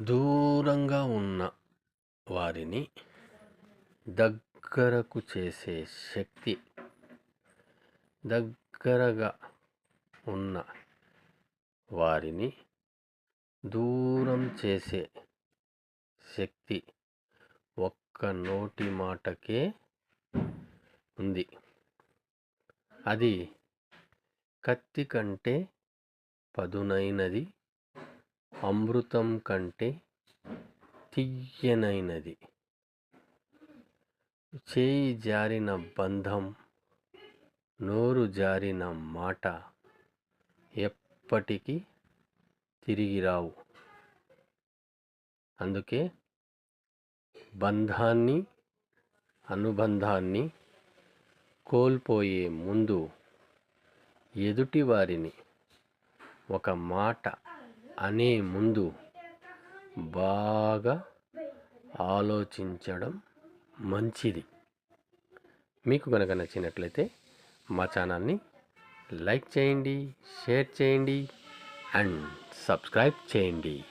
దూరంగా ఉన్న వారిని దగ్గరకు చేసే శక్తి దగ్గరగా ఉన్న వారిని దూరం చేసే శక్తి ఒక్క నోటి మాటకే ఉంది. అది కత్తి కంటే పదునైనది. అమృతం కంటే తియ్యనైనది. చేయి జారిన బంధం నోరు జారిన మాట ఎప్పటికీ తిరిగి రావు. అందుకే బంధాన్ని అనుబంధాన్ని కోల్పోయే ముందు ఎదుటివారిని ఒక మాట అనే ముందు బాగా ఆలోచించడం మంచిది. మీకు కనుక నచ్చినట్లయితే మా ఛానల్ని లైక్ చేయండి షేర్ చేయండి అండ్ సబ్స్క్రైబ్ చేయండి.